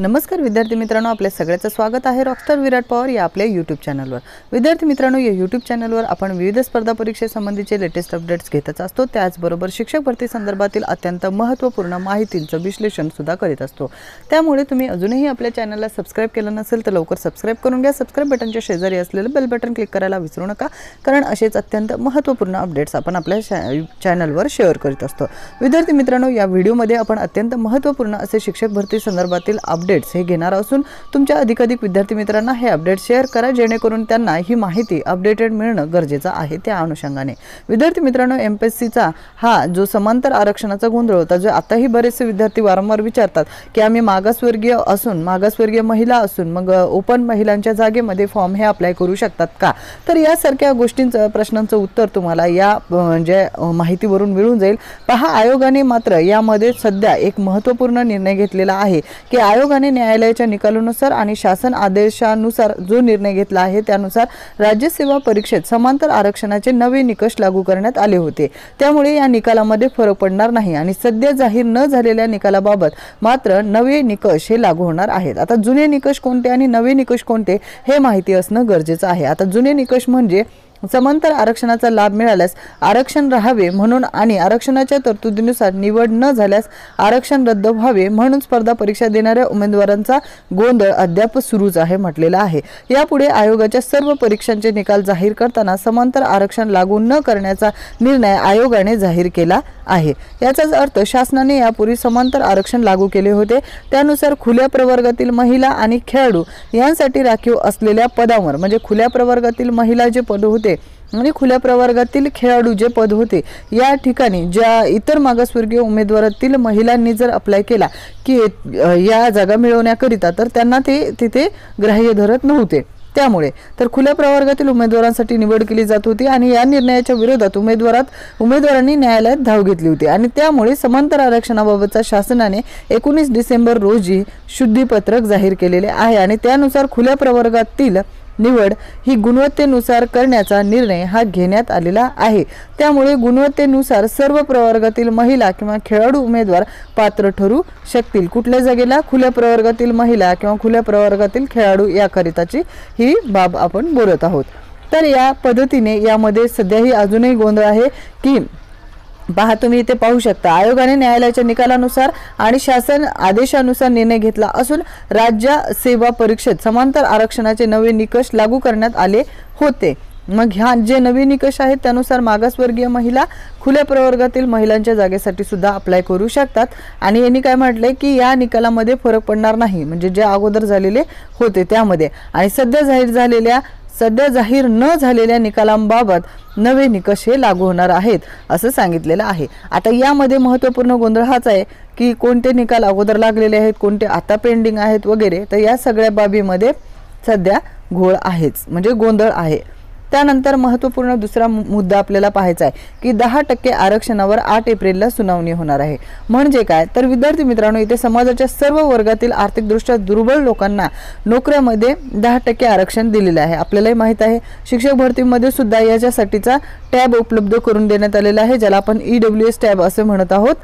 नमस्कार विद्यार्थी मित्रांनो आपल्या सगळ्याचं स्वागत आहे रॉकस्टार विराट पवार या आपल्या यूट्यूब चॅनलवर विद्यार्थी मित्रांनो या यूट्यूब चॅनलवर आपण विविध स्पर्धा परीक्षेसंबंधीचे लेटेस्ट अपडेट्स घेतच असतो. त्याचबरोबर शिक्षक भरती संदर्भातील अत्यंत महत्त्वपूर्ण माहितींचं विश्लेषणसुद्धा करीत असतो. त्यामुळे तुम्ही अजूनही आपल्या चॅनलला सबस्क्राईब केलं नसेल तर लवकर सबस्क्राईब करून घ्या. सबस्क्राईब बटनच्या शेजारी असलेलं बेल बटन क्लिक करायला विसरू नका कारण असेच अत्यंत महत्त्वपूर्ण अपडेट्स आपण आपल्या चॅनलवर शेअर करीत असतो. विद्यार्थी मित्रांनो या व्हिडिओमध्ये आपण अत्यंत महत्त्वपूर्ण असे शिक्षक भरती संदर्भातील अपडेट्स हे घेणार असून तुमच्या अधिकाधिक विद्यार्थी मित्रांना हे अपडेट शेअर करा जेणेकरून त्यांना ही माहिती अपडेटेड मिळणं गरजेचं आहे त्या अनुषंगाने. विद्यार्थी मित्रांनो एम पी एस सीचा हा जो समांतर आरक्षणाचा गोंधळ होता जो आताही बरेचसे विद्यार्थी वारंवार विचारतात की आम्ही मागासवर्गीय असून मागासवर्गीय महिला असून मग ओपन महिलांच्या जागेमध्ये फॉर्म हे अप्लाय करू शकतात का? तर यासारख्या गोष्टींचं प्रश्नांचं उत्तर तुम्हाला या जे म्हणजे, माहितीवरून मिळून जाईल. पहा आयोगाने मात्र यामध्ये सध्या एक महत्त्वपूर्ण निर्णय घेतलेला आहे की आयोग आयोगाने न्यायालयाच्या निकालानुसार आणि शासन आदेशानुसार जो निर्णय घेतला आहे त्यानुसार राज्यसेवा परीक्षेत समांतर आरक्षणाचे नवे निकष लागू करण्यात आले होते. त्यामुळे या निकालामध्ये फरक पडणार नाही आणि सध्या जाहीर न झालेल्या निकालाबाबत मात्र नवे निकष हे लागू होणार आहेत. आता जुने निकष कोणते आणि नवे निकष कोणते हे माहिती असणं गरजेचं आहे. आता जुने निकष म्हणजे समांतर आरक्षणाचा लाभ मिळाल्यास आरक्षण राहावे म्हणून आणि आरक्षणाच्या तरतुदीनुसार निवड न झाल्यास आरक्षण रद्द व्हावे म्हणून स्पर्धा परीक्षा देणाऱ्या उमेदवारांचा गोंधळ अद्याप सुरूच आहे म्हटलेला आहे. यापुढे आयोगाच्या सर्व परीक्षांचे निकाल जाहीर करताना समांतर आरक्षण लागू न करण्याचा निर्णय आयोगाने जाहीर केला आहे. याचाच अर्थ शासनाने यापूर्वी समांतर आरक्षण लागू केले होते. त्यानुसार खुल्या प्रवर्गातील महिला आणि खेळाडू यांसाठी राखीव असलेल्या पदावर म्हणजे खुल्या प्रवर्गातील महिला जे पद होते आणि खुल्या प्रवर्गातील खेळाडू जे पद होते या ठिकाणी ज्या इतर मागासवर्गीय उमेदवारातील महिलांनी जर अप्लाय केला की या जागा मिळवण्याकरिता तर त्यांना ते तिथे ग्राह्य धरत नव्हते. त्यामुळे तर खुल्या प्रवर्गातील उमेदवारांसाठी निवड केली जात होती आणि या निर्णयाच्या विरोधात उमेदवारात उमेदवारांनी न्यायालयात धाव घेतली होती. आणि त्यामुळे समांतर आरक्षणाबाबतचा शासनाने एकोणीस डिसेंबर रोजी शुद्धीपत्रक जाहीर केलेले आहे. आणि त्यानुसार खुल्या प्रवर्गातील निवड ही गुणवत्तेनुसार करण्याचा निर्णय हा घेण्यात आलेला आहे. त्यामुळे गुणवत्तेनुसार सर्व प्रवर्गातील महिला किंवा खेळाडू उमेदवार पात्र ठरू शकतील. कुठल्या जागेला? खुल्या प्रवर्गातील महिला किंवा खुल्या प्रवर्गातील खेळाडू याकरिताची ही बाब आपण बोलत आहोत. तर या पद्धतीने यामध्ये सध्याही अजूनही गोंधळ आहे की पहा तुम्ही इथे पाहू शकता. आयोगाने न्यायालयाच्या निकालानुसार आणि शासन आदेशानुसार निर्णय घेतला असून राज्य सेवा परीक्षेत समांतर आरक्षणाचे नवे निकष लागू करण्यात आले होते. मग ह्या जे नवे निकष आहेत त्यानुसार मागासवर्गीय महिला खुल्या प्रवर्गातील महिलांच्या जागेसाठी सुद्धा अप्लाय करू शकतात. आणि यांनी काय म्हटलंय की या निकालामध्ये फरक पडणार नाही. म्हणजे जे अगोदर झालेले होते त्यामध्ये. आणि सध्या जाहीर झालेल्या सध्या जाहीर न झालेल्या निकालांबाबत नवे निकष हे लागू होणार आहेत असं सांगितलेलं आहे. आता यामध्ये महत्त्वपूर्ण गोंधळ हाच आहे की कोणते निकाल अगोदर लागलेले आहेत कोणते आता पेंडिंग आहेत वगैरे तर या सगळ्या बाबीमध्ये सध्या घोळ आहेच म्हणजे गोंधळ आहे. त्यानंतर महत्त्वपूर्ण दुसरा मु- मुद्दा आपल्याला पाहायचा आहे की दहा टक्के आरक्षणावर आठ एप्रिलला सुनावणी होणार आहे. म्हणजे काय? तर विद्यार्थी मित्रांनो इथे समाजाच्या सर्व वर्गातील आर्थिकदृष्ट्या दुर्बल लोकांना नोकऱ्यामध्ये दहा टक्के आरक्षण दिलेलं आहे. आपल्यालाही माहीत आहे शिक्षक भरतीमध्ये सुद्धा याच्यासाठीचा टॅब उपलब्ध करून देण्यात आलेला आहे ज्याला आपण ई डब्ल्यू एस टॅब असे म्हणत आहोत.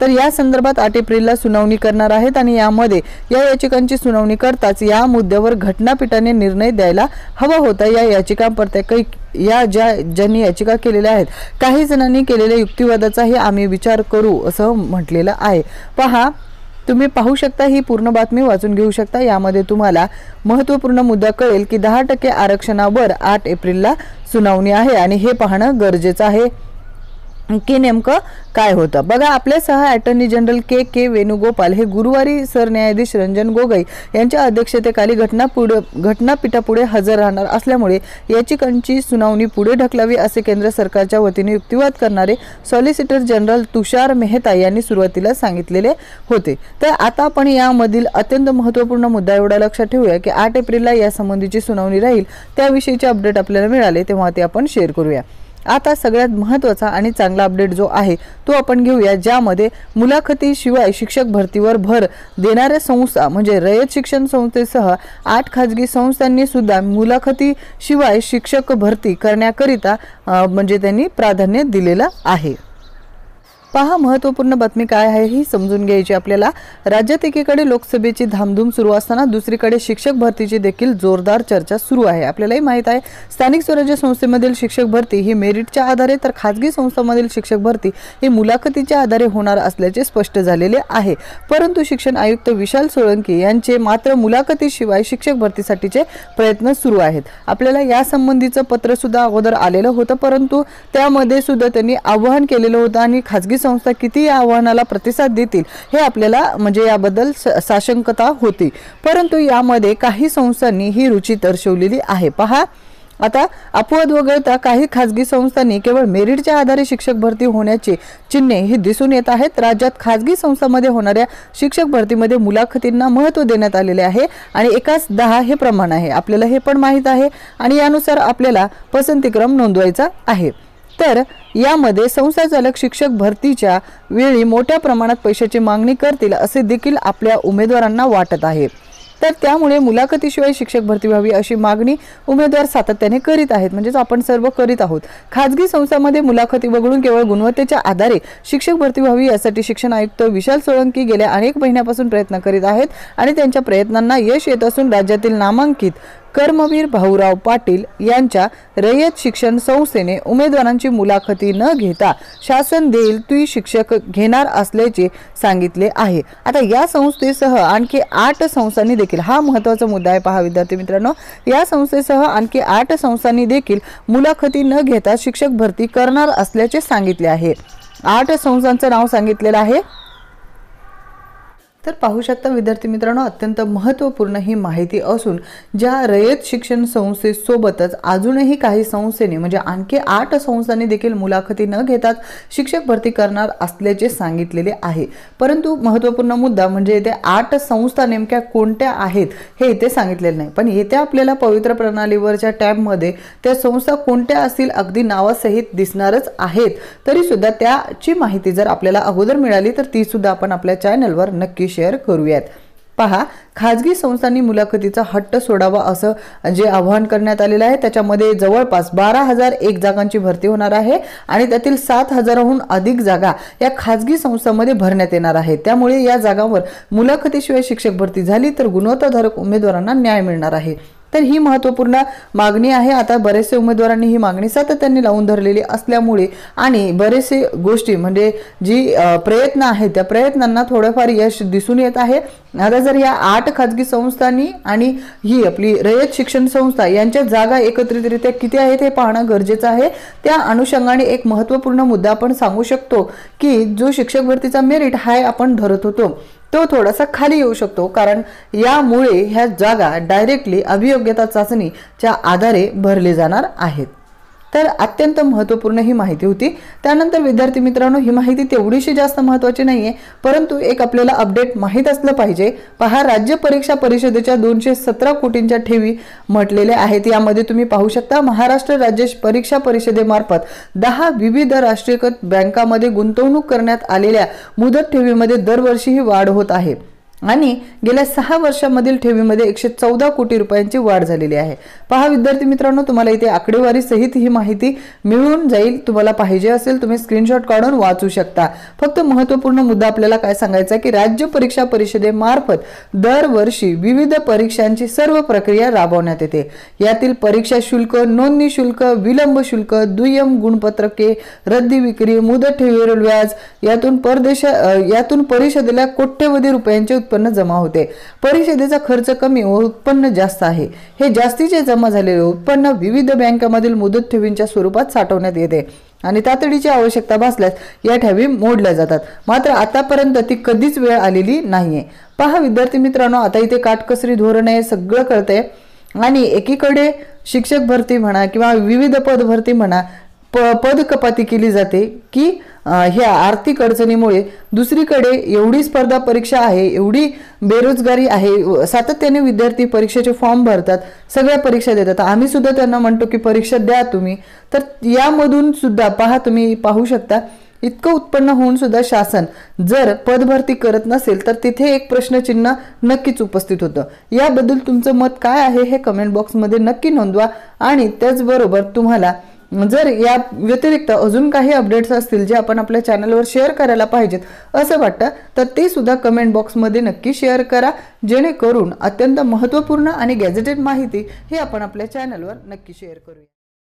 तर या संदर्भात आठ एप्रिलला सुनावणी करणार आहेत आणि यामध्ये या याचिकांची सुनावणी करताच या मुद्द्यावर घटनापीठाने निर्णय द्यायला हवा होता. या याचिकांपरत्या काही या ज्या ज्यांनी याचिका केलेल्या आहेत काही जणांनी केलेल्या युक्तिवादाचाही आम्ही विचार करू असं म्हटलेलं आहे. पहा तुम्ही पाहू शकता ही पूर्ण बातमी वाचून घेऊ शकता. यामध्ये तुम्हाला महत्त्वपूर्ण मुद्दा कळेल की दहा टक्के आरक्षणावर आठ एप्रिलला सुनावणी आहे आणि हे पाहणं गरजेचं आहे. की नेमकं काय होतं? बघा आपल्यासह attorney general K K Venugopal हे गुरुवारी सरन्यायाधीश रंजन गोगोई यांच्या अध्यक्षतेखाली घटना पुढे घटनापीठापुढे हजर राहणार असल्यामुळे याचिकांची सुनावणी पुढे ढकलावी असे केंद्र सरकारच्या वतीने युक्तिवाद करणारे सॉलिसिटर जनरल तुषार मेहता यांनी सुरुवातीला सांगितलेले होते. तर आता आपण यामधील अत्यंत महत्त्वपूर्ण मुद्दा एवढा लक्षात ठेवूया की आठ एप्रिलला यासंबंधीची सुनावणी राहील त्याविषयीचे अपडेट आपल्याला मिळाले तेव्हा ते आपण शेअर करूया. आता सगळ्यात महत्त्वाचा आणि चांगला अपडेट जो आहे तो आपण घेऊया ज्यामध्ये मुलाखतीशिवाय शिक्षक भरतीवर भर देणाऱ्या संस्था म्हणजे रयत शिक्षण संस्थेसह आठ खाजगी संस्थांनी सुद्धा मुलाखतीशिवाय शिक्षक भरती करण्याकरिता म्हणजे त्यांनी प्राधान्य दिलेलं आहे. पहा महत्त्वपूर्ण बातमी काय आहे ही समजून घ्यायची आपल्याला. राज्यात एकीकडे लोकसभेची धामधूम सुरू असताना दुसरीकडे शिक्षक भरतीची देखील जोरदार चर्चा सुरू आहे. आपल्यालाही माहीत आहे स्थानिक स्वराज्य संस्थेमधील शिक्षक भरती ही मेरिटच्या आधारे तर खाजगी संस्थांमधील शिक्षक भरती ही मुलाखतीच्या आधारे होणार असल्याचे स्पष्ट झालेले आहे. परंतु शिक्षण आयुक्त विशाल सोळंकी यांचे मात्र मुलाखतीशिवाय शिक्षक भरतीसाठीचे प्रयत्न सुरू आहेत. आपल्याला या संबंधीचं अगोदर आलेलं होतं परंतु त्यामध्ये सुद्धा त्यांनी आवाहन केलेलं होतं आणि खाजगी संस्था किती या आव्हानाला प्रतिसाद देतील हे आपल्याला म्हणजे याबद्दल स- साशंकता होती. परंतु यामध्ये काही संस्थांनी ही रुची दर्शवलेली आहे. पहा. आता अपवाद वगळता काही खाजगी संस्थांनी केवळ मेरिटच्या आधारे शिक्षक भरती होण्याची चिन्हे ही दिसून येत आहेत. राज्यात खाजगी संस्थांमध्ये होणाऱ्या शिक्षक भरतीमध्ये मुलाखतींना महत्त्व देण्यात आलेले आहे आणि एकाच दहा हे प्रमाण आहे. आपल्याला हे पण माहीत आहे आणि यानुसार आपल्याला पसंतीक्रम नोंदवायचा आहे. तर यामध्ये संस्थाचालक शिक्षक भरतीच्या वेळी मोठ्या प्रमाणात पैशाची मागणी करतील असे देखील आपल्या उमेदवारांना वाटत आहे. तर त्यामुळे मुलाखतीशिवाय शिक्षक भरती व्हावी अशी मागणी उमेदवार सातत्याने करीत आहेत. म्हणजेच आपण सर्व करीत आहोत. खाजगी संस्थांमध्ये मुलाखती वगळून केवळ गुणवत्तेच्या आधारे शिक्षक भरती व्हावी यासाठी शिक्षण आयुक्त विशाल सोळंकी गेल्या अनेक महिन्यापासून प्रयत्न करीत आहेत आणि त्यांच्या प्रयत्नांना यश येत असून राज्यातील नामांकित कर्मवीर भाऊराव पाटील यांच्या रयत शिक्षण संस्थेने उमेदवारांची मुलाखती न घेता शासन देईल तुई शिक्षक घेणार असल्याचे सांगितले आहे. आता या संस्थेसह आणखी आठ संस्थांनी देखील हा महत्त्वाचा मुद्दा आहे पहा विद्यार्थी मित्रांनो या संस्थेसह आणखी आठ संस्थांनी देखील मुलाखती न घेता शिक्षक भरती करणार असल्याचे सांगितले आहे. आठ संस्थांचं नाव सांगितलेलं आहे. तर पाहू शकता विद्यार्थी मित्रांनो अत्यंत महत्त्वपूर्ण ही माहिती असून ज्या रयत शिक्षण संस्थेसोबतच अजूनही काही संस्थेने म्हणजे आणखी आठ संस्थांनी देखील मुलाखती न घेतात शिक्षक भरती करणार असल्याचे सांगितलेले आहे. परंतु महत्त्वपूर्ण मुद्दा म्हणजे येथे आठ संस्था नेमक्या कोणत्या आहेत हे इथे सांगितलेले नाही. पण येत्या आपल्याला पवित्र प्रणालीवरच्या टॅबमध्ये त्या संस्था कोणत्या असतील अगदी नावासहित दिसणारच आहेत. तरीसुद्धा त्याची माहिती जर आपल्याला अगोदर मिळाली तर तीसुद्धा आपण आपल्या चॅनलवर नक्की शेअर करूयात. पहा खाजगी संस्थांनी मुलाखतीचा हट्ट सोडावा असं जे आवाहन करण्यात आलेलं आहे त्याच्यामध्ये जवळपास बारा हजार एक जागांची भरती होणार आहे आणि त्यातील सात हजाराहून अधिक जागा या खाजगी संस्थांमध्ये भरण्यात येणार आहे. त्यामुळे या जागांवर मुलाखतीशिवाय शिक्षक भरती झाली तर गुणवत्ताधारक उमेदवारांना न्याय मिळणार आहे. तर ही महत्त्वपूर्ण मागणी आहे. आता बरेचसे उमेदवारांनी ही मागणी सातत्याने लावून धरलेली असल्यामुळे आणि बरेचसे गोष्टी म्हणजे जी प्रयत्न आहेत त्या प्रयत्नांना थोडंफार यश दिसून येत आहे. आता जर या आठ खाजगी संस्थांनी आणि ही आपली रयत शिक्षण संस्था यांच्या जागा एकत्रितरित्या किती आहेत हे पाहणं गरजेचं आहे. त्या अनुषंगाने एक महत्त्वपूर्ण मुद्दा आपण सांगू शकतो की जो शिक्षक भरतीचा मेरिट हाय आपण धरत होतो तो थोडासा खाली येऊ शकतो कारण यामुळे ह्या जागा डायरेक्टली अभियोग्यता चाचणीच्या आधारे भरले जाणार आहेत. तर अत्यंत महत्त्वपूर्ण ही माहिती होती. त्यानंतर विद्यार्थी मित्रांनो ही माहिती तेवढीशी जास्त महत्त्वाची नाही आहे परंतु एक आपल्याला अपडेट माहीत असलं पाहिजे. पहा राज्य परीक्षा परिषदेच्या दोनशे सतरा कोटींच्या ठेवी म्हटलेल्या आहेत. यामध्ये तुम्ही पाहू शकता महाराष्ट्र राज्य परीक्षा परिषदेमार्फत दहा विविध राष्ट्रीयकृत बँकामध्ये गुंतवणूक करण्यात आलेल्या मुदत ठेवीमध्ये दरवर्षी ही वाढ होत आहे. आणि गेल्या सहा वर्षांमधील ठेवीमध्ये एकशे चौदा कोटी रुपयांची वाढ झालेली आहे. पहा विद्यार्थी मित्रांनो तुम्हाला इथे आकडेवारी सहित ही माहिती मिळून जाईल. तुम्हाला पाहिजे असेल तुम्ही स्क्रीनशॉट काढून वाचू शकता. फक्त महत्त्वपूर्ण मुद्दा आपल्याला काय सांगायचा आहे की राज्य परीक्षा परिषदेमार्फत दरवर्षी विविध परीक्षांची सर्व प्रक्रिया राबवण्यात येते. यातील परीक्षा शुल्क नोंदणी शुल्क विलंब शुल्क दुय्यम गुणपत्रके रद्दी विक्री मुदत ठेवीवरील व्याज यातून परदेश यातून परिषदेला कोट्यवधी रुपयांचे उत्पन्न जमा होते. परिषदेचा खर्च कमी व उत्पन्न जास्त आहे. हे जास्तीचे जमा झालेले उत्पन्न विविध बँकामधील मुदत ठेवींच्या स्वरूपात साठवण्यात येते आणि तातडीची आवश्यकता भासल्यास या ठेवी मोडल्या जातात. मात्र आतापर्यंत ती कधीच वेळ आलेली नाहीये. पहा विद्यार्थी मित्रांनो आता इथे काटकसरी धोरण आहे सगळं कळतंय. आणि एकीकडे शिक्षक भरती म्हणा किंवा विविध पद भरती म्हणा प पद कपाती केली जाते की ह्या आर्थिक अडचणीमुळे दुसरीकडे एवढी स्पर्धा परीक्षा आहे एवढी बेरोजगारी आहे व सातत्याने विद्यार्थी परीक्षेचे फॉर्म भरतात सगळ्या परीक्षा देतात. आम्ही सुद्धा त्यांना म्हणतो की परीक्षा द्या तुम्ही. तर यामधून सुद्धा पहा तुम्ही पाहू शकता इतकं उत्पन्न होऊन सुद्धा शासन जर पदभरती करत नसेल तर तिथे एक प्रश्नचिन्ह नक्कीच उपस्थित होतं. याबद्दल तुमचं मत काय आहे हे कमेंट बॉक्समध्ये नक्की नोंदवा आणि त्याचबरोबर तुम्हाला जर या व्यतिरिक्त अजून काही अपडेट्स असतील जे आपण आपल्या चॅनलवर शेअर करायला पाहिजेत असं वाटतं तर ते सुद्धा कमेंट बॉक्समध्ये नक्की शेअर करा. जेणेकरून अत्यंत महत्त्वपूर्ण आणि गॅझेटेड माहिती ही आपण आपल्या चॅनलवर नक्की शेअर करूया.